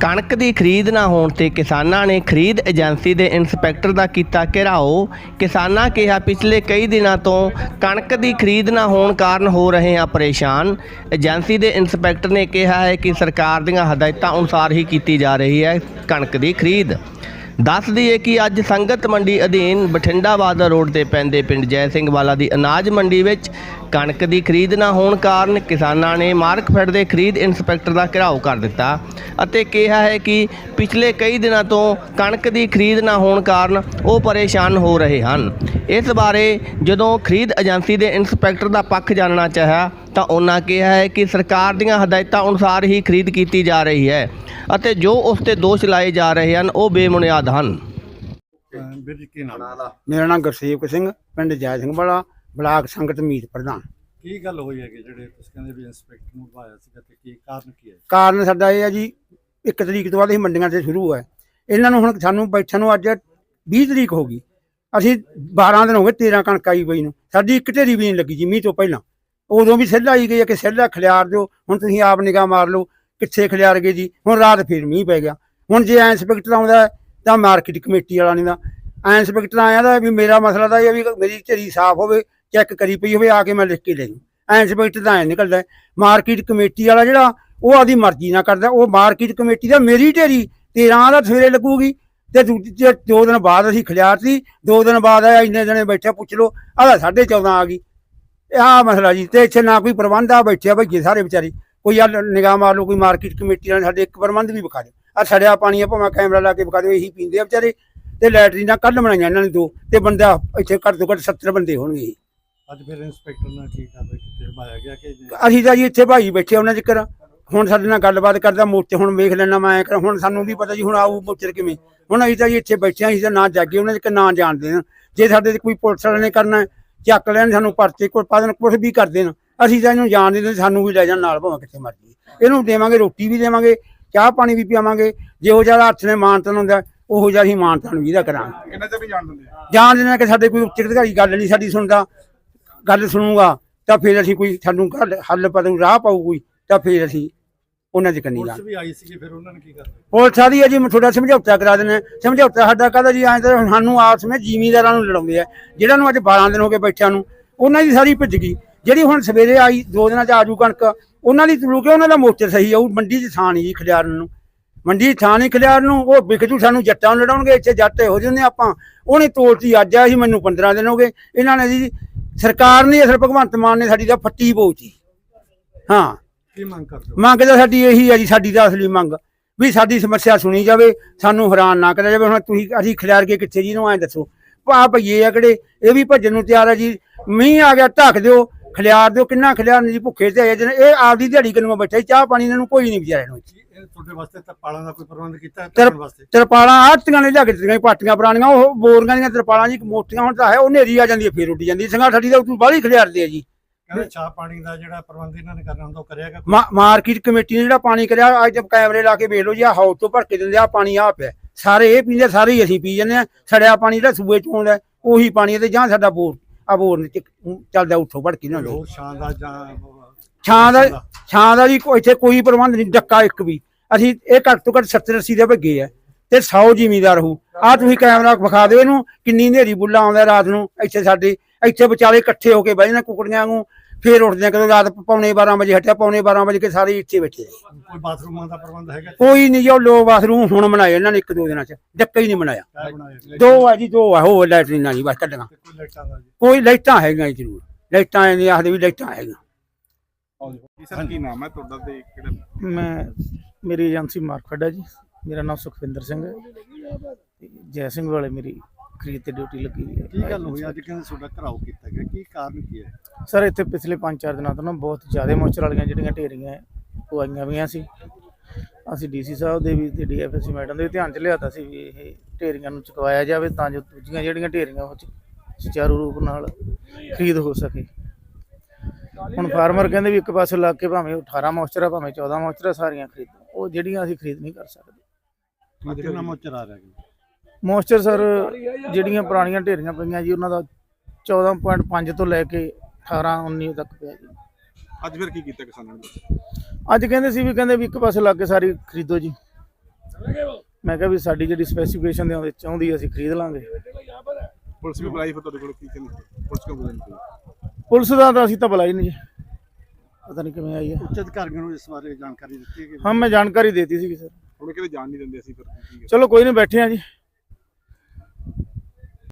ਕਣਕ ਦੀ ਖਰੀਦ ਨਾ ਹੋਣ ਤੇ ਕਿਸਾਨਾਂ ਨੇ ਖਰੀਦ ਏਜੰਸੀ ਦੇ ਇੰਸਪੈਕਟਰ ਦਾ ਕੀਤਾ ਘਿਰਾਓ। ਕਿਸਾਨਾਂ ਕਿਹਾ, ਪਿਛਲੇ ਕਈ ਦਿਨਾਂ ਤੋਂ ਕਣਕ ਦੀ ਖਰੀਦ ਨਾ ਹੋਣ ਕਾਰਨ ਹੋ ਰਹੇ ਹਾਂ ਪਰੇਸ਼ਾਨ। ਏਜੰਸੀ ਦੇ ਇੰਸਪੈਕਟਰ ਨੇ ਕਿਹਾ ਹੈ ਕਿ ਸਰਕਾਰ ਦੀਆਂ ਹਦਾਇਤਾਂ ਅਨੁਸਾਰ ਹੀ ਕੀਤੀ ਜਾ ਰਹੀ ਹੈ ਕਣਕ ਦੀ ਖਰੀਦ। ਦੱਸ ਦਈਏ ਕਿ ਅੱਜ ਸੰਗਤ ਮੰਡੀ ਅਧੀਨ ਬਠਿੰਡਾ ਬਾਦਰ ਰੋਡ ਤੇ ਪੈਂਦੇ ਪਿੰਡ ਜੈ ਸਿੰਘ ਵਾਲਾ ਦੀ ਅਨਾਜ ਮੰਡੀ ਵਿੱਚ ਕਣਕ ਦੀ ਖਰੀਦ ਨਾ ਹੋਣ ਕਾਰਨ ਕਿਸਾਨਾਂ ਨੇ ਮਾਰਕਫੈਡ ਦੇ ਖਰੀਦ ਇੰਸਪੈਕਟਰ ਦਾ ਘਿਰਾਓ ਕਰ ਦਿੱਤਾ ਅਤੇ ਕਿਹਾ ਹੈ ਕਿ ਪਿਛਲੇ ਕਈ ਦਿਨਾਂ ਤੋਂ ਕਣਕ ਦੀ ਖਰੀਦ ਨਾ ਹੋਣ ਕਾਰਨ ਉਹ ਪਰੇਸ਼ਾਨ ਹੋ ਰਹੇ ਹਨ। ਇਸ ਬਾਰੇ ਜਦੋਂ ਖਰੀਦ ਏਜੰਸੀ ਦੇ ਇੰਸਪੈਕਟਰ ਦਾ ਪੱਖ ਜਾਣਨਾ ਚਾਹਿਆ ਤਾਂ ਉਹਨਾਂ ਕਿਹਾ ਹੈ ਕਿ ਸਰਕਾਰ ਦੀਆਂ ਹਦਾਇਤਾਂ ਅਨੁਸਾਰ ਹੀ ਖਰੀਦ ਕੀਤੀ ਜਾ ਰਹੀ ਹੈ ਅਤੇ ਜੋ ਉਸ ਤੇ ਦੋਸ਼ ਲਾਏ ਜਾ ਰਹੇ ਹਨ ਉਹ ਬੇਬੁਨਿਆਦ ਹਨ। ਵੀਰ ਜੀ ਕੀ ਨਾਮ ਮੇਰਾ ਨਾਮ ਗੁਰਸੇਵਕ ਸਿੰਘ ਪਿੰਡ ਜੈ ਸਿੰਘ ਵਾਲਾ। ਬਲਾਕ ਸੰਗਤ ਮੀਤ ਪ੍ਰਧਾਨ। ਕੀ ਗੱਲ ਹੋਈ ਹੈਗੀ ਜਿਹੜੇ ਤੁਸੀਂ ਕਹਿੰਦੇ ਵੀ ਇੰਸਪੈਕਟਰ ਨੂੰ ਭਾਇਆ ਸੀਗਾ ਤੇ ਕੀ ਕਾਰਨ ਕੀ ਹੈ? ਕਾਰਨ ਸਾਡਾ ਇਹ ਹੈ ਜੀ 1 ਤਰੀਕ ਤੋਂ ਬਾਅਦ ਅਸੀਂ ਮੰਡੀਆਂ ਤੇ ਸ਼ੁਰੂ ਹੈ ਇਹਨਾਂ ਨੂੰ ਹੁਣ ਸਾਨੂੰ ਬੈਠਣ ਨੂੰ ਅੱਜ 20 ਤਰੀਕ ਹੋ ਗਈ। ਅਸੀਂ 12 ਦਿਨ ਹੋ ਗਏ 13 ਕਣਕ ਆਈ ਪਈ ਨੂੰ। ਸਾਡੀ ਇੱਕ ਢੇਰੀ ਵੀ ਨਹੀਂ ਲੱਗੀ ਜੀ ਮੀਂਹ ਤੋਂ ਪਹਿਲਾਂ। ਉਦੋਂ ਵੀ ਸੈੱਲ ਆਈ ਗਈ ਹੈ ਕਿ ਸੈੱਲਾ ਖਲਿਆਰ ਦਿਓ। ਹੁਣ ਤੁਸੀਂ ਆਪ ਨਿਗਾਹ ਮਾਰ ਲਓ ਕਿੱਥੇ ਖਲਿਆਰ ਗਏ ਜੀ। ਹੁਣ ਰਾਤ ਫੇਰ ਮੀਂਹ ਪੈ ਗਿਆ। ਹੁਣ ਜੇ ਇੰਸਪੈਕਟਰ ਆਉਂਦਾ ਹੈ, ਤਾਂ ਮਾਰਕੀਟ ਕਮੇਟੀ ਵਾਲਾ ਨਹੀਂ ਦਾ ਇੰਸਪੈਕਟਰ ਆਇਆ ਦਾ ਵੀ ਮੇਰਾ ਮਸਲਾ ਤਾਂ ਇਹ ਹੈ ਵੀ ਮੇਰੀ ਢੇਰੀ ਸਾਫ਼ ਹੋਵੇ। ਚੈੱਕ ਕਰੀ ਪਈ ਹੋਵੇ, ਆ ਕੇ ਮੈਂ ਲਿਖ ਕੇ ਲੈ ਜੂ ਇੰਸਪੈਕਟਰ ਤਾਂ ਐ ਨਿਕਲਦਾ ਮਾਰਕੀਟ ਕਮੇਟੀ ਵਾਲਾ ਜਿਹੜਾ, ਉਹ ਆਦੀ ਮਰਜ਼ੀ ਨਾਲ ਕਰਦਾ ਉਹ ਮਾਰਕੀਟ ਕਮੇਟੀ ਦਾ ਮੇਰੀ ਢੇਰੀ 13 ਦਾ ਸਵੇਰੇ ਲੱਗੂਗੀ। ਤੇ ਦੂਜੀ ਦੋ ਦਿਨ ਬਾਅਦ ਅਸੀਂ ਖਲਿਆਰ ਸੀ ਦੋ ਦਿਨ ਬਾਅਦ ਆਇਆ, ਇੰਨੇ ਜਣੇ ਬੈਠੇ, ਪੁੱਛ ਲਓ, ਆਹ 14.5 ਆ ਗਈ। ਆਹ ਮਸਲਾ ਜੀ, ਤੇ ਇੱਥੇ ਨਾ ਕੋਈ ਪ੍ਰਬੰਧ ਆ, ਬੈਠੇ ਆ ਭਈਏ ਸਾਰੇ ਵਿਚਾਰੇ। ਕੋਈ ਆ ਨਿਗਾਹ ਮਾਰ ਲਓ, ਕੋਈ ਮਾਰਕੀਟ ਕਮੇਟੀ ਵਾਲੇ, ਸਾਡੇ ਇੱਕ ਪ੍ਰਬੰਧ ਵੀ ਵਿਖਾ ਦਿਓ। ਆ ਸੜਿਆ ਪਾਣੀ ਆ, ਭਾਵੇਂ ਕੈਮਰਾ ਲਾ ਕੇ ਵਿਖਾ ਦਿਓ, ਇਹੀ ਪੀਂਦੇ ਆ ਵਿਚਾਰੇ। ਤੇ ਲੈਟਰੀਨਾਂ ਕੱਢ ਬਣਾਈਆਂ ਇਹਨਾਂ ਨੇ ਦੋ। ਤੇ ਬੰਦਾ ਇੱਥੇ ਘੱਟ ਤੋਂ ਘੱਟ 70 ਬੰਦੇ ਹੋਣਗੇ ਜੀ। ਅੱਜ ਫਿਰ ਇੰਸਪੈਕਟਰ ਨਾਲ ਕੀ ਕਾਰਵਾਈ ਕੀਤੀ ਭਾਇਆ ਗਿਆ ਕਿ ਜੀ ਅਸੀਂ ਤਾਂ ਜੀ ਇੱਥੇ ਭਾਈ ਬੈਠੇ ਉਹਨਾਂ ਚੱਕਰ ਹੁਣ ਸਾਡੇ ਨਾਲ ਗੱਲਬਾਤ ਕਰਦਾ ਮੋਰਚੇ ਹੁਣ ਵੇਖ ਲੈਣਾ ਮੈਂ ਐਂ ਕਰਾਂ ਹੁਣ ਸਾਨੂੰ ਵੀ ਪਤਾ ਜੀ ਹੁਣ ਆਊ ਮੋਰਚੇ ਕਿਵੇਂ। ਹੁਣ ਅਸੀਂ ਤਾਂ ਜੀ ਇੱਥੇ ਬੈਠੇ ਹਾਂ ਅਸੀਂ ਤਾਂ ਨਾ ਜਾਗੇ ਉਹਨਾਂ ਦੇ ਨਾਂ ਜਾਣਦੇ ਹਾਂ। ਜੇ ਸਾਡੇ ਤੇ ਕੋਈ ਪੁਲਿਸ ਵਾਲੇ ਨੇ ਕਰਨਾ ਹੈ, ਚੱਕ ਲੈਣ ਸਾਨੂੰ ਪਰਚੇ ਕੋਈ ਪਾ ਦੇਣ ਕੁਛ ਵੀ ਕਰ ਦੇਣ ਅਸੀਂ ਤਾਂ ਇਹਨੂੰ ਜਾਣਦੇ ਨਹੀਂ ਸਾਨੂੰ ਵੀ ਲੈ ਜਾਣ ਨਾਲ ਭਾਵੇਂ ਕਿੱਥੇ ਮਰਜ਼ੀ ਇਹਨੂੰ ਦੇਵਾਂਗੇ ਰੋਟੀ ਵੀ ਦੇਵਾਂਗੇ ਚਾਹ ਪਾਣੀ ਵੀ ਪੀਵਾਂਗੇ ਜਿਹੋ ਜਿਹਾ ਹੱਥ ਨੇ ਮਾਨਤਨ ਹੁੰਦਾ ਉਹੋ ਜਿਹਾ ਅਸੀਂ ਮਾਨਤਨ ਵੀ ਦਾ ਕਰਾਂਗੇ। ਕਿੰਨਾ ਚਿਰ ਵੀ ਜਾਣ ਦਿੰਦੇ ਆ? ਜਾਣਦੇ ਨੇ ਕਿ ਸਾਡੇ ਕੋਈ ਉੱਚ ਅਧਿਕਾਰੀ ਗੱਲ ਨਹੀਂ ਸਾਡੀ ਸੁਣਦਾ। ਗੱਲ ਸੁਣੂਗਾ ਤਾਂ ਫਿਰ ਅਸੀਂ ਕੋਈ ਸਾਨੂੰ ਗੱਲ ਹੱਲ ਪਤਾ ਰਾਹ ਪਾਊ ਕੋਈ ਤਾਂ ਫਿਰ ਅਸੀਂ ਉਹਨਾਂ ਦੇ ਕੰਨੀ ਲਾ ਪੁਲਿਸ ਵੀ ਆਈ ਸੀਗੀ ਫਿਰ ਉਹਨਾਂ ਨੇ ਕੀ ਕਰਤਾ ਪੁਲਿਸ ਆਦੀ ਹੈ ਜੀ ਥੋੜਾ ਸਮਝੌਤਾ ਕਰਾ ਦੇਣਾ ਸਮਝੌਤਾ ਸਾਡਾ ਕਹਦਾ ਜੀ? ਐਂ ਤਾਂ ਸਾਨੂੰ ਆਪਸ ਵਿੱਚ ਜ਼ਿਮੀਂਦਾਰਾਂ ਨੂੰ ਲੜਾਉਂਦੇ ਆ ਜਿਹੜਾ ਨੂੰ ਅੱਜ 12 ਦਿਨ ਹੋ ਗਏ ਬੈਠਿਆਂ ਨੂੰ। ਉਹਨਾਂ ਦੀ ਸਾਰੀ ਭਿੱਜ ਗਈ। ਜਿਹੜੀ ਹੁਣ ਸਵੇਰੇ ਆਈ ਦੋ ਦਿਨਾਂ ਚ ਆਜੂ ਕਣਕ ਉਹਨਾਂ ਦੀ ਤਲੂ ਕੇ ਉਹਨਾਂ ਦਾ ਮੋਰਚਾ ਸਹੀ ਆਊ ਮੰਡੀ 'ਚ ਥਾਂ ਨਹੀਂ ਜੀ ਖਲਿਆਰਨ ਨੂੰ। ਮੰਡੀ ਥਾਂ ਨਹੀਂ ਖਲਿਆਰਨ ਨੂੰ ਉਹ ਵਿਕਜੂ ਸਾਨੂੰ ਜੱਟਾਂ ਨੂੰ ਲੜਾਉਣਗੇ ਇੱਥੇ ਜੱਟ ਜਿਹੇ ਨੇ ਆਪਾਂ। ਉਹਨੇ ਤੋਲਤੀ ਅੱਜ ਆ ਸੀ ਮੈਨੂੰ 15 ਦਿਨ ਹੋ ਗਏ। ਇਹਨਾਂ ਨੇ ਜੀ ਸਰਕਾਰ ਨੇ ਅਸਲ ਭਗਵੰਤ ਮਾਨ ਨੇ ਸਾਡੀ ਤਾਂ ਫੱਟੀ ਪੋਚੀ। ਹਾਂ। ਕੀ ਮੰਗ ਕਰਦੇ ਹੋ? ਮੰਗ ਤਾਂ ਸਾਡੀ ਇਹੀ ਹੈ ਜੀ ਸਾਡੀ ਤਾਂ ਅਸਲੀ ਮੰਗ। ਵੀ ਸਾਡੀ ਸਮੱਸਿਆ ਸੁਣੀ ਜਾਵੇ ਸਾਨੂੰ ਹੈਰਾਨ ਨਾ ਕਰਿਆ ਜਾਵੇ। ਹੁਣ ਤੁਸੀਂ ਅਸੀਂ ਖਿਲਾਰ ਕੇ ਕਿੱਥੇ ਜੀ ਨੂੰ ਐਂ ਦੱਸੋ? ਭਾ ਭਈਏ ਆ ਕਿਹੜੇ? ਇਹ ਵੀ ਭੱਜਣ ਨੂੰ ਤਿਆਰ ਆ ਜੀ। ਮੀਂਹ ਆ ਗਿਆ ਢੱਕ ਦਿਓ। ਖਿਲਾਰ ਦਿਓ ਕਿੰਨਾ ਖਿਲਾਰਨ ਜੀ ਭੁੱਖੇ ਤੇ ਆਏ ਜਨ ਇਹ ਆਪਦੀ ਦਿਹਾੜੀ ਕਿਨੂੰ ਬੈਠੇ ਚਾਹ ਪਾਣੀ ਇਹਨਾਂ ਨੂੰ ਕੋਈ ਨਹੀਂ ਵਿਚਾਰੇ ਨੂੰ। ਤੁਹਾਡੇ ਵਾਸਤੇ ਤਰਪਾਲਾਂ ਦਾ ਕੋਈ ਪ੍ਰਬੰਧ ਕੀਤਾ ਹੈ? ਤਰ- ਤਰਨ ਵਾਸਤੇ? ਤਰਪਾਲਾਂ ਆੜਤੀਆਂ ਨੇ ਲਿਆ ਕੇ ਦਿੱਤੀਆਂ ਸੀ, ਪਾਟੀਆਂ ਪੁਰਾਣੀਆਂ ਉਹ ਬੋਰੀਆਂ ਦੀਆਂ ਤਰਪਾਲਾਂ ਜੀ ਮੋਟੀਆਂ ਹੁਣ ਤਾਂ ਹੈ ਉਹ ਨੇਰੀ ਆ ਜਾਂਦੀ ਹੈ ਫੇਰ ਉੱਡੀ ਜਾਂਦੀ ਸੰਗਾ ਠੱਡੀ ਦਾ ਉਤੋਂ ਬਾਹਲੀ ਖਿਲਾਰਦੇ ਆ ਜੀ। ਕਹਿੰਦੇ ਚਾਹ ਪਾਣੀ ਦਾ ਜਿਹੜਾ ਪ੍ਰਬੰਧ ਇਹਨਾਂ ਨੇ ਕਰਨਾ ਹੁੰਦਾ ਉਹ ਕਰਿਆਗਾ ਮਾ- ਮਾਰਕੀਟ ਕਮੇਟੀ ਨੇ ਜਿਹੜਾ ਪਾਣੀ ਕਰਿਆ ਅੱਜ ਕੈਮਰੇ ਲਾ ਕੇ ਵੇਖ ਲਓ ਜੀ ਆ ਹੌਦ ਤੋਂ ਭਰ ਕੇ ਦਿੰਦੇ ਆ ਪਾਣੀ ਆ ਪਿਆ ਸਾਰੇ ਇਹ ਪੀਂਦੇ ਸਾਰੇ ਹੀ ਅਸੀਂ ਪੀ ਜੰਨੇ ਆ। ਸੜਿਆ ਪਾਣੀ ਜਿਹੜਾ ਸੂਏ ਚੋਂ ਆਉਂਦਾ ਉਹੀ ਪਾਣੀ ਤੇ ਜਾਂ ਸਾਡਾ ਬੋਰ ਆ ਚੱਲਦਾ ਉੱਥੋਂ ਭੜ ਕੇ ਨਾ ਹੋਰ ਸ਼ਾਨ ਦਾ ਜਾਂ ਛਾਂ ਦਾ ਛਾਂ ਦਾ। ਜੀ ਕੋਈ ਇੱਥੇ ਕੋਈ ਪ੍ਰਬੰਧ ਨਹੀਂ ਡੱਕਾ ਇੱਕ ਵੀ। ਅਸੀਂ ਇਹ ਘੱਟ ਤੋਂ ਘੱਟ 70 80 ਦੇ ਭੱਗੇ ਆ ਤੇ 100 ਜ਼ਿਮੀਦਾਰ ਹੋ ਆ ਤੁਸੀਂ ਕੈਮਰਾ ਵਿਖਾ ਦਿਓ ਇਹਨੂੰ ਕਿੰਨੀ ਹਨੇਰੀ ਬੁੱਲਾ ਆਉਂਦਾ ਰਾਤ ਨੂੰ ਇੱਥੇ ਸਾਡੇ ਇੱਥੇ ਵਿਚਾਲੇ ਇਕੱਠੇ ਹੋ ਕੇ ਬਹਿ ਜਾਂਦੇ ਕੁਕੜੀਆਂ ਨੂੰ ਫੇਰ ਉੱਠਦੇ ਆ ਕਦੋਂ ਰਾਤ ਪੌਣੇ 12 ਵਜੇ ਹਟਿਆ ਪੌਣੇ 12 ਵਜੇ ਕੇ ਸਾਰੇ ਇੱਥੇ ਬੈਠੇ। ਕੋਈ ਬਾਥਰੂਮਾਂ ਦਾ ਪ੍ਰਬੰਧ ਹੈਗਾ? ਕੋਈ ਨਹੀਂ ਜੋ ਲੋ ਬਾਥਰੂਮ ਹੁਣ ਬਣਾਏ ਇਹਨਾਂ ਨੇ ਇੱਕ ਦੋ ਦਿਨਾਂ ਚ ਡੱਕਾ ਹੀ ਨਹੀਂ ਬਣਾਇਆ। ਦੋ ਆ ਜੀ ਦੋ ਆ ਹੋ ਲੈਟਰੀਨਾਂ ਜੀ ਬਸ ਕੱਢਣਾ ਕੋਈ ਲਾਈਟਾਂ ਹੈਗੀਆਂ ਜੀ ਜ਼ਰੂਰ ਲਾਈਟਾਂ ਨਹੀਂ ਆਖਦੇ ਵੀ ਲਾਈਟਾਂ ਹੈਗੀਆਂ। ਕੀ ਸਰ ਕੀ ਨਾਮ ਹੈ ਤੁਹਾਡਾ ਤੇ ਕਿਹੜਾ? ਮੈਂ ਮੇਰੀ ਏਜੰਸੀ ਮਾਰਕਫੈਡ ਹੈ ਜੀ। ਮੇਰਾ ਨਾਮ ਸੁਖਵਿੰਦਰ ਸਿੰਘ ਹੈ। ਤੇ ਜੈ ਸਿੰਘ ਵਾਲੇ ਮੇਰੀ ਖਰੀਦ ਤੇ ਡਿਊਟੀ ਲੱਗੀ ਹੋਈ ਹੈ। ਕੀ ਗੱਲ ਹੋਈ? ਅੱਜ ਕਹਿੰਦੇ ਤੁਹਾਡਾ ਘਰਾਓ ਕੀਤਾ ਗਿਆ। ਕੀ ਕਾਰਨ ਕੀ ਹੈ? ਸਰ ਇੱਥੇ ਪਿਛਲੇ 5-4 ਦਿਨਾਂ ਤੋਂ ਨਾ ਬਹੁਤ ਜ਼ਿਆਦਾ ਮੋਇਸਚਰ ਵਾਲੀਆਂ ਜਿਹੜੀਆਂ ਢੇਰੀਆਂ ਉਹ ਆਈਆਂ ਵੀਆਂ ਸੀ। ਅਸੀਂ ਡੀਸੀ ਸਾਹਿਬ ਦੇ ਵੀ ਤੇ ਡੀਐਫਐਸਸੀ ਮੈਡਮ ਦੇ ਧਿਆਨ ਚ ਲਿਆਤਾ ਸੀ ਵੀ ਇਹ ਢੇਰੀਆਂ ਨੂੰ ਚੁਕਵਾਇਆ ਜਾਵੇ ਤਾਂ ਜੋ ਦੂਜੀਆਂ ਜਿਹੜੀਆਂ ਢੇਰੀਆਂ ਉਹ ਸੁਚਾਰੂ ਰੂਪ ਨਾਲ ਖਰੀਦ ਹੋ ਸਕੇ। ਹੁਣ ਫਾਰਮਰ ਕਹਿੰਦੇ ਵੀ ਇੱਕ ਪਾਸੇ ਲੱਗ ਕੇ ਭਾਵੇਂ 18 ਮੋਇਸਚਰ ਆ ਭਾਵੇਂ 14 ਮੋਇਸਚਰ ਆ ਸਾਰੀਆਂ ਖਰੀਦ। ਉਹ ਜਿਹੜੀਆਂ ਅਸੀਂ ਖਰੀਦ ਨਹੀਂ ਕਰ ਸਕਦੇ। ਅੱਜ ਕਿੰਨਾ ਮੋਚਰ ਆ ਰਿਹਾ ਮੋਇਸਚਰ ਸਰ ਜਿਹੜੀਆਂ ਪੁਰਾਣੀਆਂ ਢੇਰੀਆਂ ਪਈਆਂ ਜੀ ਉਹਨਾਂ ਦਾ 14.5 ਤੋਂ ਲੈ ਕੇ 18 19 ਤੱਕ ਪਿਆ ਜੀ। ਅੱਜ ਫਿਰ ਕੀ ਕੀਤਾ ਕਿਸਾਨਾਂ ਨੇ? ਅੱਜ ਕਹਿੰਦੇ ਸੀ ਵੀ ਕਹਿੰਦੇ ਵੀ ਇੱਕ ਪਾਸੇ ਲੱਗ ਕੇ ਸਾਰੀ ਖਰੀਦੋ ਜੀ। ਮੈਂ ਕਿਹਾ ਵੀ ਸਾਡੀ ਜਿਹੜੀ ਸਪੈਸੀਫਿਕੇਸ਼ਨ ਦੇ ਆਉਂਦੀ ਅਸੀਂ ਖਰੀਦ ਲਾਂਗੇ। ਪੁਲਿਸ ਵੀ ਬੁਲਾਈ ਫਿਰ ਤੁਹਾਡੇ ਕੋਲ ਕੀ ਕਹਿੰਦੀ? ਪੁਲਿਸ ਕਿਉਂ ਬੁਲਾਈ? ਪੁਲਿਸ ਦਾ ਤਾਂ ਅਸੀਂ ਤਾਂ ਬੁਲਾਈ ਨਹੀਂ ਜੀ। ਪਤਾ ਨਹੀਂ ਕਿਵੇਂ ਆਈ ਹੈ। ਉੱਚ ਅਧਿਕਾਰੀਆਂ ਨੂੰ ਇਸ ਬਾਰੇ ਜਾਣਕਾਰੀ ਦਿੱਤੀ ਹੈ ਕਿ ਹਾਂ ਮੈਂ ਜਾਣਕਾਰੀ ਦੇਤੀ ਸੀ ਸਰ। ਹੁਣ ਕਿਤੇ ਜਾਣ ਨਹੀਂ ਦਿੰਦੇ ਅਸੀਂ ਫਿਰ ਚਲੋ ਕੋਈ ਨਹੀਂ ਬੈਠੇ ਆ ਜੀ।